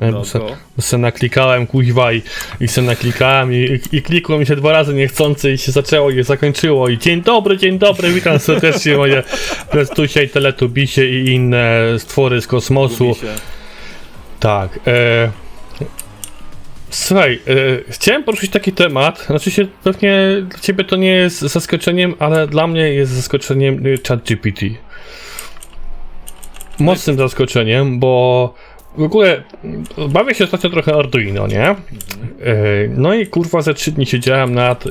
No se, to. se naklikałem kuźwa i, i se naklikałem i, i, i klikło mi się dwa razy niechcący i się zaczęło i zakończyło i dzień dobry, dzień dobry, witam serdecznie moje Prestusie i Teletubisie i inne stwory z kosmosu. Tak. E, słuchaj, e, chciałem poruszyć taki temat. Znaczy się pewnie dla ciebie to nie jest zaskoczeniem, ale dla mnie jest zaskoczeniem y, ChatGPT. Mocnym zaskoczeniem, bo w ogóle mm, bawię się ostatnio trochę Arduino, nie? E, no i kurwa ze trzy dni siedziałem nad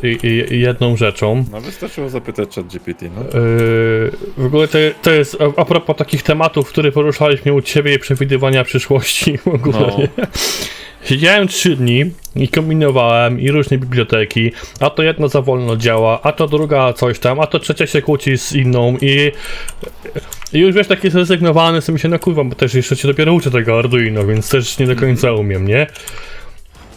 jedną rzeczą. No wystarczyło zapytać chat GPT, no. Yy, w ogóle to, to jest a, a propos takich tematów, które poruszaliśmy u ciebie i przewidywania przyszłości w ogóle. No. Nie? Siedziałem trzy dni i kombinowałem i różne biblioteki, a to jedna za wolno działa, a to druga coś tam, a to trzecia się kłóci z inną i, i już wiesz, taki zrezygnowany sobie się, kurwa, bo też jeszcze się dopiero uczę tego Arduino, więc też nie do końca umiem, nie?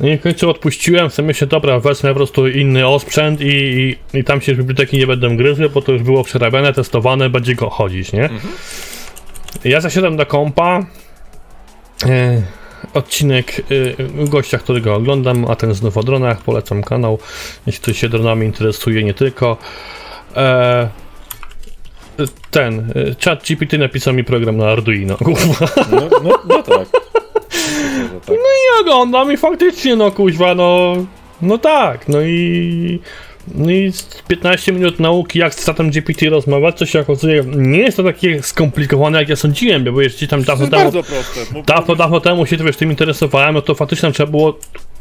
No i w końcu odpuściłem, sobie myślę, dobra, wezmę po prostu inny osprzęt i, i, i tam się z biblioteki nie będę gryzły, bo to już było przerabiane, testowane, będzie go chodzić, nie? Ja zasiadam do kompa, e, odcinek e, gościa, którego oglądam, a ten znów o dronach, polecam kanał, jeśli ktoś się dronami interesuje, nie tylko. E, ten, e, chat GPT napisał mi program na Arduino, kurwa. No, no, no tak. Myślę, tak. I oglądam i faktycznie, no kuźwa, no, no tak, no i, no i z 15 minut nauki, jak z chatem GPT rozmawiać, co się okazuje, nie jest to takie skomplikowane, jak ja sądziłem, bo jeśli tam dawno temu, bardzo proste. Mów- dawno, dawno temu się wiesz, tym interesowałem, no to faktycznie trzeba było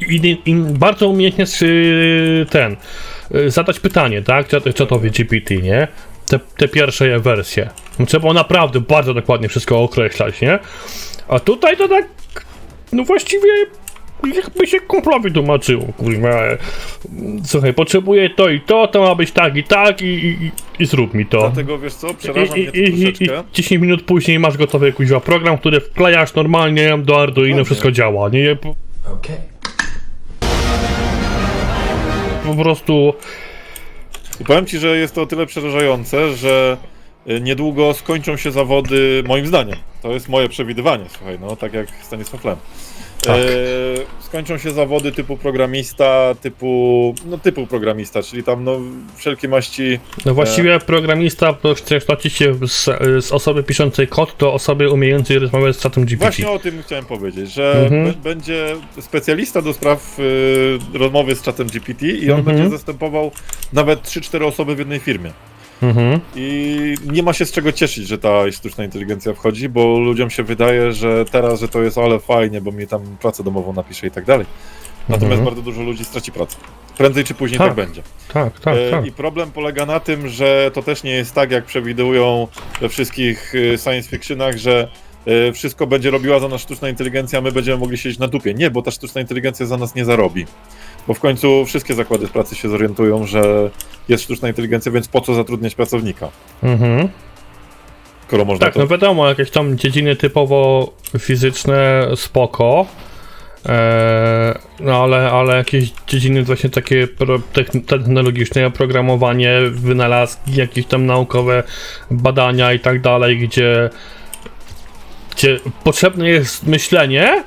in, in, bardzo umiejętnie y, ten, y, zadać pytanie, tak, czat- czatowi GPT, nie? Te, te pierwsze wersje. Trzeba naprawdę bardzo dokładnie wszystko określać, nie? A tutaj to tak, no właściwie jakby się kumplowi tłumaczyło, kurwa. Słuchaj, potrzebuję to i to, to ma być tak i tak i, i, i- zrób mi to. Dlatego wiesz co, przeraża I, mnie to i, i, i troszeczkę. 10 minut później masz gotowy kuźwa program, który wklejasz normalnie do Arduino, Dokładnie. wszystko działa, nie? Okay. po prostu I powiem ci, że jest to o tyle przerażające, że y, niedługo skończą się zawody, moim zdaniem. To jest moje przewidywanie, słuchaj, no tak jak Stanisław Lem. Tak. E, skończą się zawody typu programista, typu, no typu programista, czyli tam no wszelkie maści No właściwie programista to chce kształcić się z, z osoby piszącej kod do osoby umiejącej rozmawiać z chatem GPT. Właśnie o tym chciałem powiedzieć, że Mhm. będzie specjalista do spraw y, rozmowy z czatem GPT i on Mhm. będzie zastępował nawet 3-4 osoby w jednej firmie. Mhm. I nie ma się z czego cieszyć, że ta sztuczna inteligencja wchodzi, bo ludziom się wydaje, że teraz, że to jest ale fajnie, bo mi tam pracę domową napisze i tak dalej. Natomiast Mhm. bardzo dużo ludzi straci pracę. Prędzej czy później Tak. tak, będzie. Tak, tak, E, tak. I problem polega na tym, że to też nie jest tak, jak przewidują we wszystkich e, science fictionach, że e, wszystko będzie robiła za nas sztuczna inteligencja, a my będziemy mogli siedzieć na dupie. Nie, bo ta sztuczna inteligencja za nas nie zarobi. Bo w końcu wszystkie zakłady pracy się zorientują, że jest sztuczna inteligencja, więc po co zatrudniać pracownika? Mhm. Skoro można Tak, to... no wiadomo, jakieś tam dziedziny typowo fizyczne spoko. Eee, no ale, ale jakieś dziedziny właśnie takie technologiczne, oprogramowanie, wynalazki, jakieś tam naukowe badania i tak dalej, gdzie, gdzie potrzebne jest myślenie,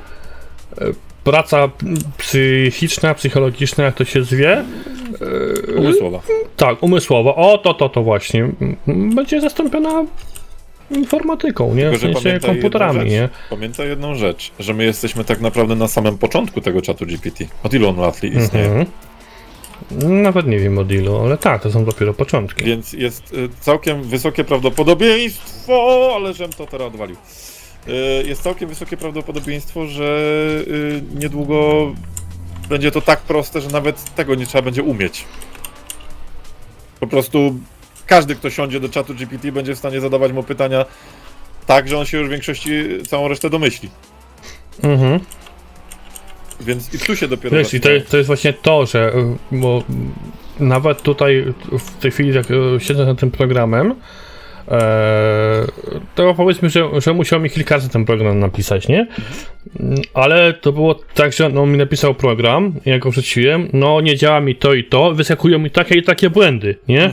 e, praca psychiczna, psychologiczna, jak to się zwie, Umysłowa. tak, umysłowo. O, to, to, to właśnie. Będzie zastąpiona informatyką, nie? Tylko, W sensie komputerami, nie? Pamiętaj jedną rzecz, że my jesteśmy tak naprawdę na samym początku tego czatu GPT. Od ilu on lat istnieje? Mhm. Nawet nie wiem o dealu, ale tak, to są dopiero początki. Więc jest y, całkiem wysokie prawdopodobieństwo, ale żem to teraz odwalił. Y, Jest całkiem wysokie prawdopodobieństwo, że y, niedługo będzie to tak proste, że nawet tego nie trzeba będzie umieć. Po prostu każdy, kto siądzie do czatu GPT, będzie w stanie zadawać mu pytania tak, że on się już w większości całą resztę domyśli. Mhm. Więc i tu się dopiero Wiesz, i to, to jest właśnie to, że bo nawet tutaj w tej chwili, jak y, siedzę nad tym programem, e, to powiedzmy, że, że musiał mi kilka razy ten program napisać, nie? Ale to było tak, że on mi napisał program, ja go wrzuciłem, no nie działa mi to i to, wyskakują mi takie i takie błędy, nie?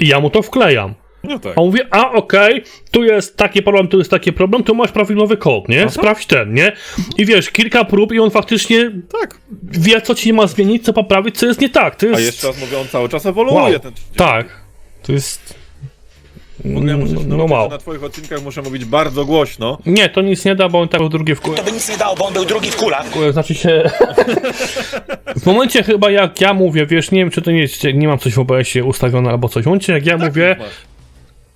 I ja mu to wklejam. No tak. A on mówi, a okej, tu jest taki problem, tu jest taki problem, tu masz profilowy kod, nie? Sprawdź ten, nie? I wiesz, kilka prób i on faktycznie Tak. wie, co ci ma zmienić, co poprawić, co jest nie tak. To jest... A jeszcze raz mówię, on cały czas ewoluuje wow. ten Tak. To jest... W ogóle ja muszę się No nauczyć, że na twoich odcinkach muszę mówić bardzo głośno. Nie, to nic nie da, bo on tak był drugi w kół. To by nic nie dało, bo on był drugi w kulach. Znaczy się. w momencie chyba jak ja mówię, wiesz, nie wiem czy to nie jest, nie mam coś w OBS-ie ustawione albo coś. W momencie jak ja mówię, Masz.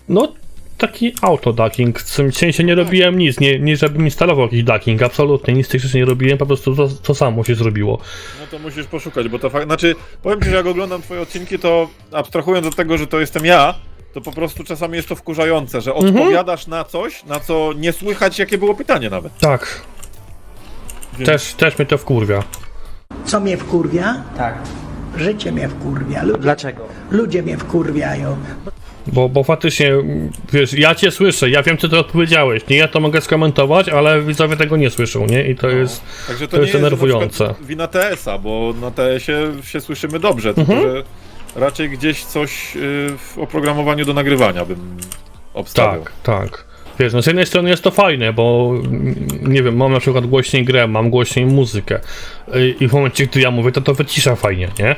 no taki autoducking, w sensie nie robiłem nic, nie, nie żebym instalował jakiś ducking, absolutnie nic z tych rzeczy nie robiłem, po prostu to, to samo się zrobiło. No to musisz poszukać, bo to fakt. Znaczy, powiem ci, że jak oglądam twoje odcinki, to abstrahując od tego, że to jestem ja, to po prostu czasami jest to wkurzające, że Mhm. odpowiadasz na coś, na co nie słychać, jakie było pytanie nawet. Tak. Więc- Też, też mnie to wkurwia. Co mnie wkurwia? Tak. Życie mnie wkurwia. Ludzie, Dlaczego? ludzie mnie wkurwiają. Bo, bo faktycznie, wiesz, ja cię słyszę, ja wiem co ty odpowiedziałeś, nie? Ja to mogę skomentować, ale widzowie tego nie słyszą, nie? I to jest... Także to, To nie jest jest na przykład wina TS-a, bo na TS-ie się słyszymy dobrze, tylko Mhm. że raczej gdzieś coś y, w oprogramowaniu do nagrywania bym obstawiał. Tak, tak. Wiesz, no z jednej strony jest to fajne, bo mm, nie wiem, mam na przykład głośniej grę, mam głośniej muzykę y, i w momencie, gdy ja mówię, to to wycisza fajnie, nie?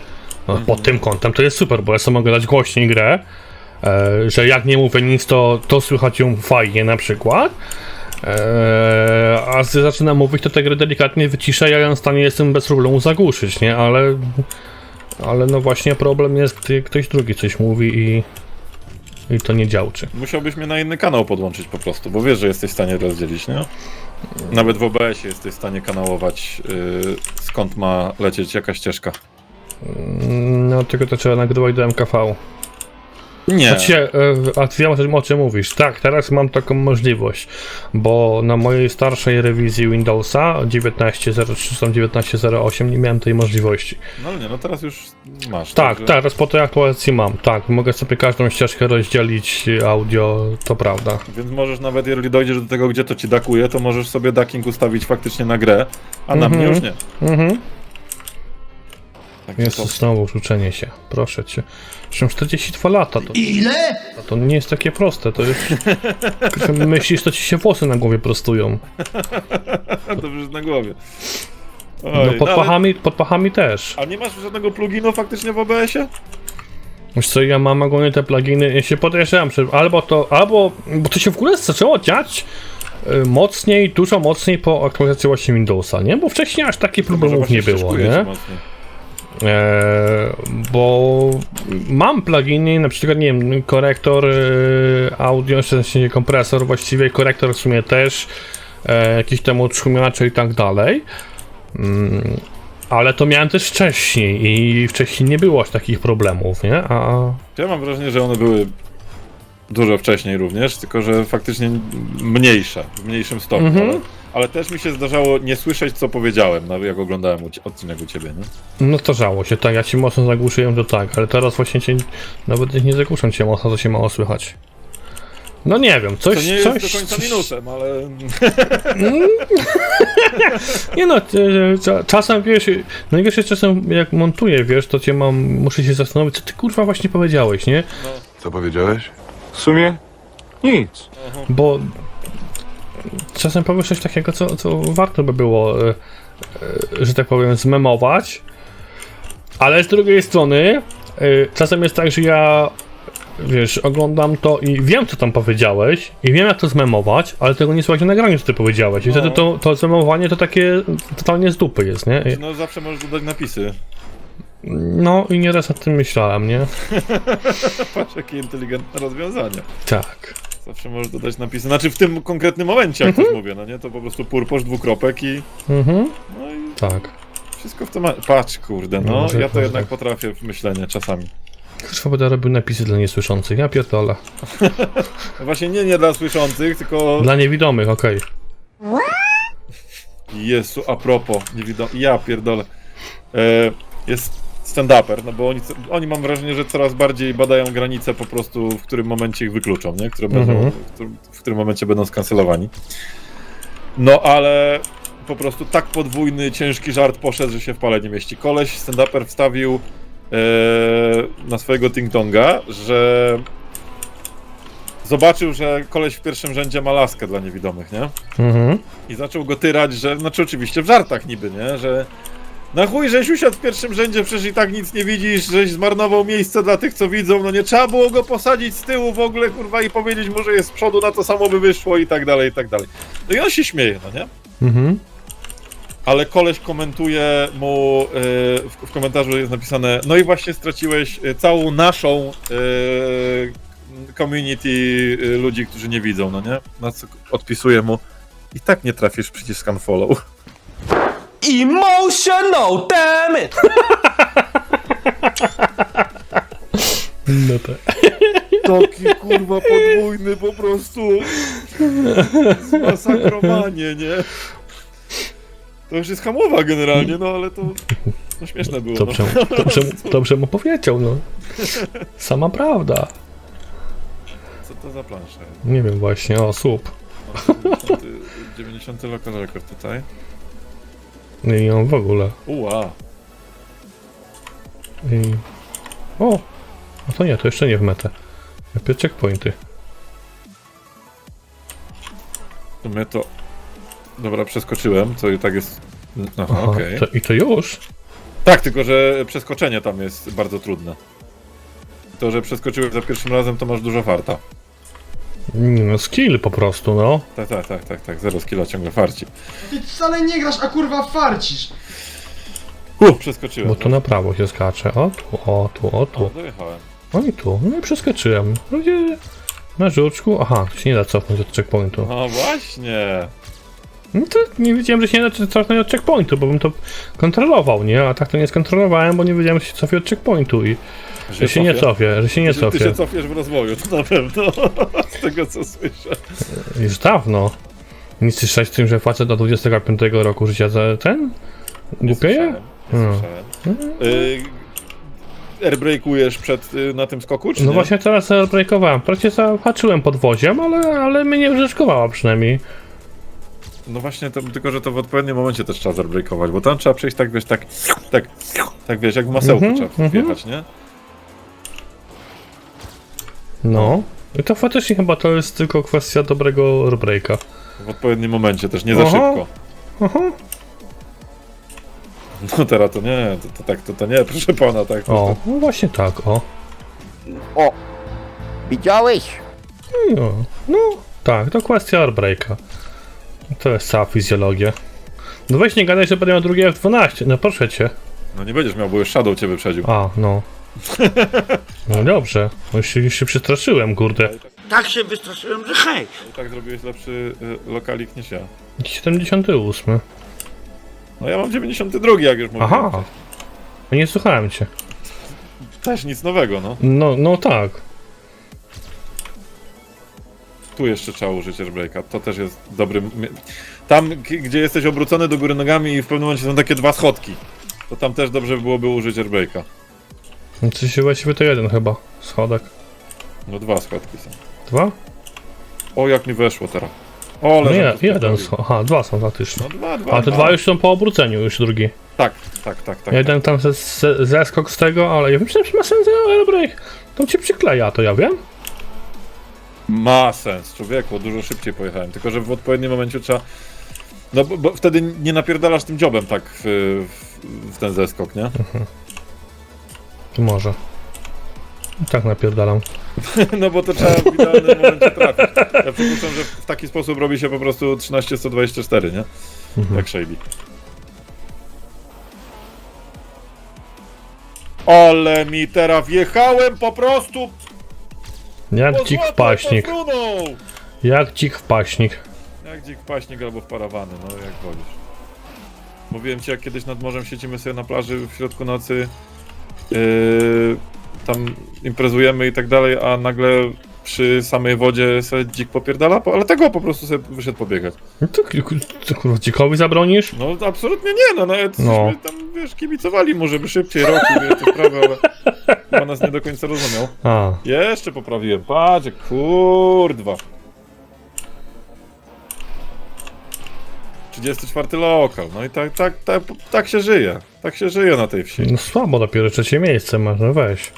No, Pod tym kątem to jest super, bo ja sobie mogę dać głośniej grę, e, że jak nie mówię nic, to, to słychać ją fajnie na przykład. E, a gdy zaczynam mówić, to tę grę delikatnie wyciszę, ja ją w stanie jestem bez problemu zagłuszyć, nie? Ale, ale no właśnie problem jest, gdy ktoś drugi coś mówi i, i to nie działczy. Musiałbyś mnie na inny kanał podłączyć po prostu, bo wiesz, że jesteś w stanie rozdzielić, nie? Nawet w OBS-ie jesteś w stanie kanałować, y, skąd ma lecieć jaka ścieżka. No, tylko to trzeba nagrywać do MKV. Nie. Znaczy, a ty wiem o czym- mówisz. Tak, teraz mam taką możliwość, bo na mojej starszej rewizji Windowsa 19.03 czy tam 19.08 nie miałem tej możliwości. No ale nie, no teraz już masz. Tak, także- teraz po tej aktualizacji mam, tak. Mogę sobie każdą ścieżkę rozdzielić audio, to prawda. Więc możesz nawet, jeżeli dojdziesz do tego, gdzie to ci dakuje, to możesz sobie ducking ustawić faktycznie na grę, a na mnie już nie. Mhm. Także Jest to, znowu uczenie się, proszę cię. Zresztą 42 lata to, Ile? to nie jest takie proste, to jest... Myślisz, to ci się włosy na głowie prostują. to już jest na głowie. Oj, No pod ale- pachami, pod pachami też. A nie masz żadnego pluginu faktycznie w OBS-ie? Wiesz co, ja mam ogólnie te pluginy, ja się podejrzewam, że albo to, albo, bo to się w ogóle zaczęło dziać y, mocniej, dużo mocniej po aktualizacji właśnie Windowsa, nie? Bo wcześniej aż takich problemów nie było, nie? mocniej. Eee, bo mam pluginy, na przykład, nie wiem, korektor y, audio, w sensie kompresor właściwie, korektor w sumie też, e, jakiś tam utrzymiacze i tak dalej. Mm, ale to miałem też wcześniej i wcześniej nie było aż takich problemów, nie? A, Ja mam wrażenie, że one były dużo wcześniej również, tylko że faktycznie mniejsze, w mniejszym stopniu. Mhm. Ale, ale też mi się zdarzało nie słyszeć, co powiedziałem, no, jak oglądałem u odcinek u ciebie, nie? No zdarzało się, tak, ja ci mocno zagłuszyłem, to tak, ale teraz właśnie cię, nawet nie zagłuszam cię mocno, to się mało słychać. No nie wiem, coś, To nie coś, jest do końca minusem, ale Nie no, e, cza- czasem wiesz, no i wiesz, czasem jak montuję, wiesz, to cię mam, muszę się zastanowić, co ty kurwa właśnie powiedziałeś, nie? Co powiedziałeś? W sumie nic. Bo czasem powiesz coś takiego, co, co warto by było, e, e, że tak powiem, zmemować, ale z drugiej strony e, czasem jest tak, że ja wiesz, oglądam to i wiem, co tam powiedziałeś i wiem, jak to zmemować, ale tego nie słychać na nagraniu, co ty powiedziałeś. I No. wtedy to, to zmemowanie to takie totalnie z dupy jest, nie? I- no zawsze możesz dodać napisy. No i nieraz o tym myślałem, nie? Patrz, jakie inteligentne rozwiązanie. Tak. Zawsze możesz dodać napisy. Znaczy w tym konkretnym momencie, jak już mówię, no nie? To po prostu purposz, dwukropek i... Mhm. No i Tak. wszystko w tym... Patrz, kurde, no. Może- ja to może jednak tak. potrafię w myślenie czasami. Kurwa, będę robił napisy dla niesłyszących. Ja pierdolę. No Właśnie nie, nie dla słyszących, tylko... Dla niewidomych, okej. Jezu, a propos, nie widzę. Ja pierdolę. E, jest stand-uper, no bo oni, oni mam wrażenie, że coraz bardziej badają granice po prostu, w którym momencie ich wykluczą, nie? Które będą, Mhm. w, którym, w którym momencie będą skancelowani. No ale po prostu tak podwójny, ciężki żart poszedł, że się w pale nie mieści. Koleś, stand-uper wstawił e, na swojego ting-tonga, że zobaczył, że koleś w pierwszym rzędzie ma laskę dla niewidomych, nie? Mhm. I zaczął go tyrać, że, znaczy oczywiście w żartach niby, nie? Że na chuj, żeś usiadł w pierwszym rzędzie, przecież i tak nic nie widzisz, żeś zmarnował miejsce dla tych, co widzą, no nie trzeba było go posadzić z tyłu w ogóle, kurwa, i powiedzieć mu, że jest z przodu, na to samo by wyszło i tak dalej, i tak dalej. No i on się śmieje, no nie? Mhm. Ale koleś komentuje mu, e, w, w komentarzu jest napisane, no i właśnie straciłeś e, całą naszą e, community ludzi, którzy nie widzą, no nie? Na co odpisuje mu, i tak nie trafisz przycisk unfollow. Emotional, damn it! No tak. Taki kurwa podwójny po prostu zmasakrowanie, nie? To już jest hamowa generalnie, no ale to no śmieszne było. Dobrze, no. dobrze, mu- dobrze mu powiedział, no. Sama prawda. Co to za plansza? Nie wiem właśnie, o, słup. O, 90, 90 local record tutaj. No I on w ogóle. Uła. I... O! A to nie, to jeszcze nie w metę. Najpierw checkpointy. Sumie to... Dobra, przeskoczyłem, co i tak jest... Aha, Aha, okej. to, I to już? Tak, tylko że przeskoczenie tam jest bardzo trudne. To, że przeskoczyłeś za pierwszym razem, to masz dużo farta. Nie, No skill po prostu, no. Tak, tak, tak, tak, tak. Zero skilla ciągle farci. Ty wcale nie grasz, a kurwa farcisz. Uh, przeskoczyłem. Bo tu na prawo się skacze. O tu, o tu, o O, tu. dojechałem. O i tu. No i przeskoczyłem. Ludzie na żuczku. Aha, tu się nie da cofnąć od checkpointu. No właśnie. No to nie wiedziałem, że się nie cofnąć od checkpointu, bo bym to kontrolował, nie? A tak to nie skontrolowałem, bo nie wiedziałem, że się cofie od checkpointu i że się nie cofię, że się nie Że ty się cofię. cofiesz w rozwoju, to na pewno. Z tego co słyszę. Już dawno. Nie słyszałeś o tym, że facet do 25 roku życia za ten? Głupieje? Słyszałem. Y, Airbreakujesz przed, y, na tym skoku, czy No nie? właśnie teraz breakowałem. Prawie zahaczyłem podwoziem, ale, ale mnie nie wrzeszkowała przynajmniej. No właśnie, to, tylko że to w odpowiednim momencie też trzeba zairbreakować, bo tam trzeba przejść tak, wiesz, tak, tak, tak wiesz, jak w masełku Mhm, trzeba mhm. wjechać, nie? No. I to faktycznie chyba to jest tylko kwestia dobrego airbreaka. W odpowiednim momencie też, nie za Aha. szybko. Aha. No teraz to nie, to, to tak, to, to nie, proszę pana, tak. To, O, no właśnie tak, o. O! Widziałeś? No, no tak, to kwestia airbreaka. To jest cała fizjologia. No weź nie gadaj, że będę miał drugie F12, no proszę cię. No nie będziesz miał, bo już Shadow cię wyprzedził. A, no. No dobrze, już się, już się przestraszyłem, kurde. Tak się wystraszyłem, że hej. I tak zrobiłeś lepszy y, lokalik niż ja. 78. No ja mam 92, jak już mówiłem. Aha. No nie słuchałem cię. Też nic nowego, no. No, no tak. Tu jeszcze trzeba użyć airbreaka, to też jest dobry... Tam, gdzie jesteś obrócony do góry nogami i w pewnym momencie są takie dwa schodki, to tam też dobrze byłoby użyć airbreaka. No coś się właściwie to jeden chyba. Schodek. No dwa schodki są. Dwa? O, jak mi weszło teraz. O, No ale je, jeden schod. Aha, dwa są faktycznie. No dwa, dwa, A te dwa już są po obróceniu, już drugi. Tak, tak, tak, tak. Jeden tam ze, ze, zeskok z tego, ale ja wiem, że ma sens airbreak. Tam cię przykleja, to ja wiem. Ma sens, człowieku, dużo szybciej pojechałem, tylko że w odpowiednim momencie trzeba... No bo, bo wtedy nie napierdalasz tym dziobem tak w, w, w ten zeskok, nie? To może. Tak napierdalam. No bo to trzeba w idealnym momencie trafić. Ja przypuszczam, że w taki sposób robi się po prostu 13-124, nie? Jak Shady. Ale mi teraz wjechałem po prostu Jak dzik w paśnik. Jak dzik w paśnik. Jak dzik w paśnik albo wparawany, no jak wolisz. Mówiłem ci, jak kiedyś nad morzem siedzimy sobie na plaży w środku nocy, yy, tam imprezujemy i tak dalej, a nagle przy samej wodzie sobie dzik popierdala, po- ale tego po prostu sobie wyszedł pobiegać. No to, to kurwa dzikowi zabronisz? No absolutnie nie, no nawet No. tam, wiesz, kibicowali mu, żeby szybciej wiesz, te sprawy, ale chyba nas nie do końca rozumiał. A, Jeszcze poprawiłem, patrz, jak kurdwa. 34 lokal, no i tak, tak, tak, tak się żyje. Tak się żyje na tej wsi. no słabo dopiero trzecie miejsce masz, no weź.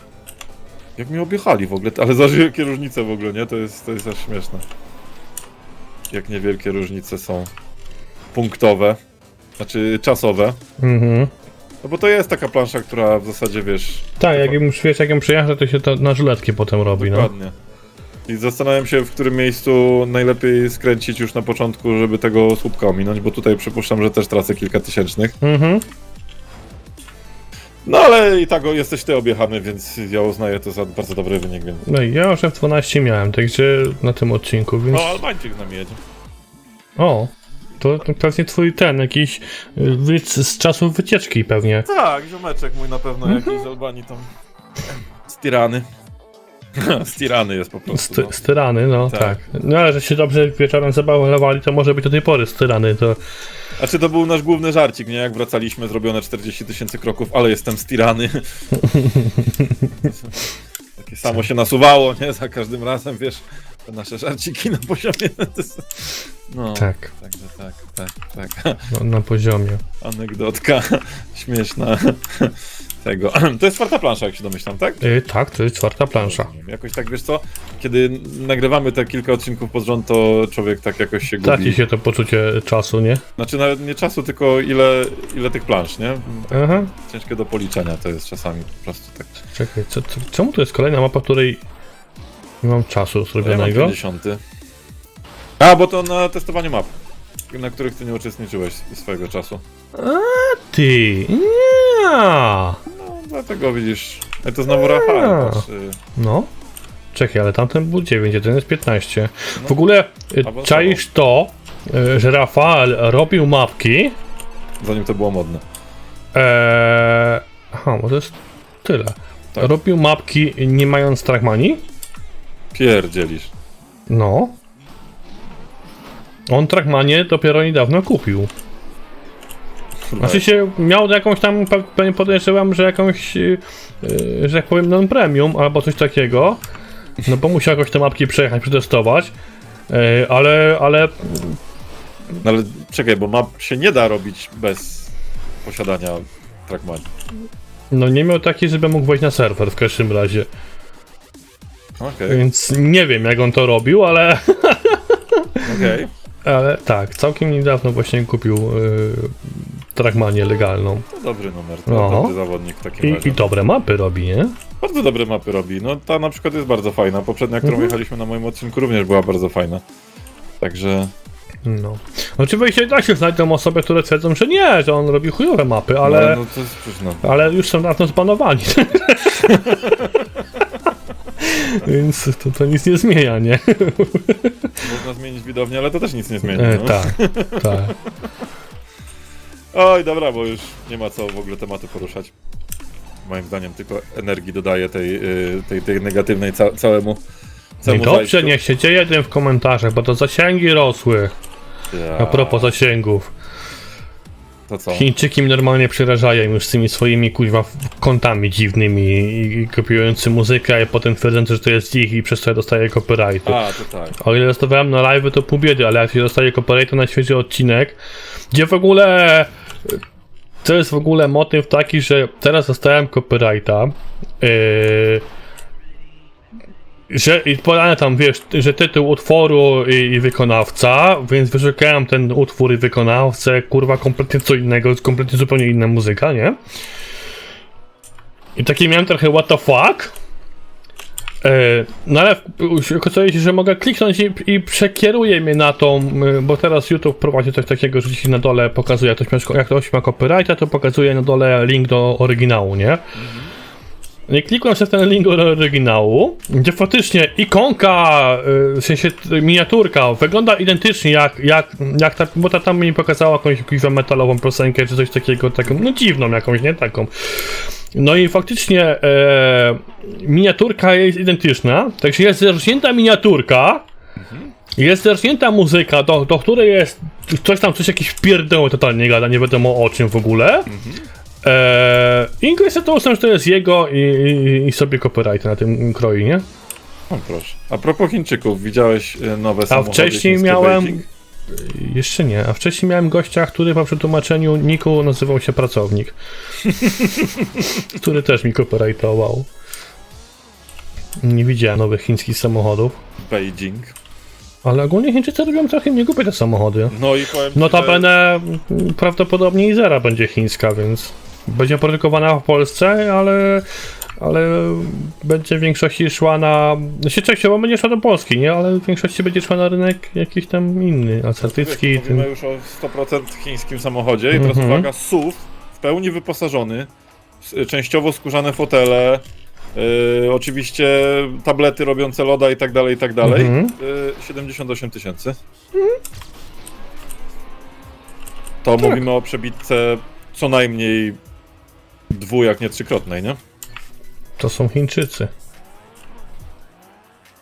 Jak mnie objechali w ogóle, ale za wielkie różnice w ogóle, nie? To jest, to jest aż śmieszne. Jak niewielkie różnice są punktowe, znaczy czasowe. Mhm. No bo to jest taka plansza, która w zasadzie wiesz. Tak, jak ją, wiesz, jak ją przejeżdża, to się to na żyletki potem robi, no. Dokładnie. I zastanawiam się, w którym miejscu najlepiej skręcić już na początku, żeby tego słupka ominąć, bo tutaj przypuszczam, że też tracę kilka tysięcznych. Mhm. No ale i tak o, jesteś ty objechany, więc ja uznaję to za bardzo dobry wynik, więc... No i ja już F12 miałem, także na tym odcinku, więc... No, Albańczyk z nami jedzie. O, to, to pewnie twój ten, jakiś y, z czasów wycieczki pewnie. Tak, ziomeczek mój na pewno jakiś z Albanii tam. Z Tirany. z Tirany jest po prostu. Sty, No. styrany, no tak. Tak. No ale że się dobrze wieczorem zabawowali, to może być do tej pory styrany, to... A czy to był nasz główny żarcik, nie? Jak wracaliśmy, zrobione 40 tysięcy kroków, ale jestem z Tirany. Takie samo się nasuwało, nie? Za każdym razem, wiesz, te nasze żarciki na poziomie. No, Tak, także tak, tak, tak. no, na poziomie. Anegdotka śmieszna tego. To jest czwarta plansza, jak się domyślam, tak? Y, tak, to jest czwarta plansza. Jakoś tak, wiesz co, kiedy nagrywamy te kilka odcinków pod rząd, to człowiek tak jakoś się gubi. Traci się to poczucie czasu, nie? Znaczy nawet nie czasu, tylko ile, ile tych plansz, nie? Aha. Ciężkie do policzenia to jest czasami po prostu tak. Czekaj, co, co, czemu to jest kolejna mapa, której nie mam czasu Ja mam zrobionego? 50. A, bo to na testowaniu map, na których ty nie uczestniczyłeś swojego czasu. Ty, nie. No, dlatego widzisz. Ale to znowu Rafael, patrz, y, No. Czekaj, ale tamten był 9, a ten jest 15. W ogóle awansował. czaisz to, y, że Rafael robił mapki. zanim to było modne. Eee, aha, może jest tyle. Tak. Robił mapki nie mając Trackmanii? Pierdzielisz. No. On Trackmanie dopiero niedawno kupił. Znaczy się miał jakąś tam, pe- pewnie podejrzewam, że jakąś, yy, że jak powiem, non-premium albo coś takiego. No bo musiał jakoś te mapki przejechać, przetestować. Yy, ale, ale No ale czekaj, bo map się nie da robić bez posiadania Trackmanii. no nie miał takiej, żeby mógł wejść na serwer w każdym razie. Okej, Więc nie wiem jak on to robił, ale, okej. ale tak, całkiem niedawno właśnie kupił yy, Trackmanię legalną. To dobry numer, to No. dobry zawodnik w takim I, razie. I dobre mapy robi, nie? Bardzo dobre mapy robi. No ta na przykład jest bardzo fajna. Poprzednia, którą Mhm. jechaliśmy na moim odcinku również była bardzo fajna. Także No. Oczywiście i tak się znajdą osoby, które twierdzą, że nie, że on robi chujowe mapy, ale... no, no to jest no. Ale już są dawno zbanowani. Więc to, to nic nie zmienia, nie? Można zmienić widownię, ale to też nic nie zmieni. E, No. tak, tak. Oj, dobra, bo już nie ma co w ogóle tematu poruszać. Moim zdaniem tylko energii dodaje tej, y, tej, tej negatywnej ca całemu. Całemu dobrze, zajściu. niech się dzieje tym w komentarzach, bo to zasięgi rosły. Ja, A propos zasięgów. To co? Chińczyki mnie normalnie przerażają już z tymi swoimi kuźwa kontami dziwnymi i kopiujący muzykę, a potem twierdząc, że to jest ich i przez to ja dostaję copyrightu. A, to tak. O ile dostawałem na live, to pół biedy, ale jak się dostaje copyright na świeży odcinek, gdzie w ogóle... To jest w ogóle motyw taki, że teraz dostałem copyrighta, yy, że i podane tam, wiesz, że tytuł utworu i, i wykonawca, więc wyszukałem ten utwór i wykonawcę, kurwa, kompletnie co innego, kompletnie zupełnie inna muzyka, nie? I taki miałem trochę what the fuck, E, No ale okazuje się, że mogę kliknąć i, i przekieruje mnie na tą, y, bo teraz YouTube prowadzi coś takiego, że na dole pokazuje, jak ktoś ma, jak ktoś ma copyrighta, to pokazuje na dole link do oryginału, nie? Klikłem sobie w ten link do oryginału, gdzie faktycznie ikonka, y, w sensie miniaturka, wygląda identycznie jak, jak, jak ta, bo ta tam mi pokazała jakąś, jakąś metalową piosenkę, czy coś takiego, taką, no dziwną jakąś, nie? Taką. No i faktycznie e, miniaturka jest identyczna, także jest zerżnięta miniaturka, jest zerżnięta muzyka, do, do której jest coś tam, coś jakieś pierdoły totalnie gada, nie wiadomo o czym w ogóle. E, Kwestia to że to jest jego i, i, i sobie copyright na tym kroi, nie? O, proszę. A propos Chińczyków, widziałeś y, nowe A samochody wcześniej chińskie miałem. Jeszcze nie, a wcześniej miałem gościa, który po przetłumaczeniu Niku nazywał się pracownik. który też mi copyrightował. Nie widziałem nowych chińskich samochodów. Beijing. Ale ogólnie Chińczycy robią trochę nie głupie te samochody. No i powiem ci, że- Notabene mm, prawdopodobnie i Zera będzie chińska, więc będzie produkowana w Polsce, ale, ale będzie w większości szła na... Znaczy częściowo będzie szła do Polski, nie? Ale w większości będzie szła na rynek jakiś tam inny, azjatycki. Ten... Mówimy już o 100% chińskim samochodzie i teraz Mhm. uwaga, SUV w pełni wyposażony, częściowo skórzane fotele, yy, oczywiście tablety robiące loda i tak dalej, i tak dalej. Mhm. Yy, 78 tysięcy. To Tak. mówimy o przebitce co najmniej dwu, jak nie trzykrotnej, nie? To są Chińczycy.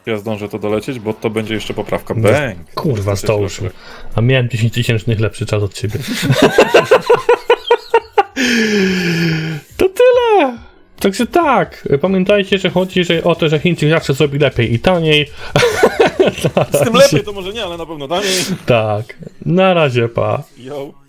Ja zdążę to dolecieć, bo to będzie jeszcze poprawka. Bang! Kurwa, już. A miałem 10 tysięcznych lepszy czas od ciebie. to tyle! Także tak, pamiętajcie, że chodzi że o to, że Chińczyk zawsze zrobi lepiej i taniej. Z tym lepiej to może nie, ale na pewno taniej. Tak, na razie, pa. Yo.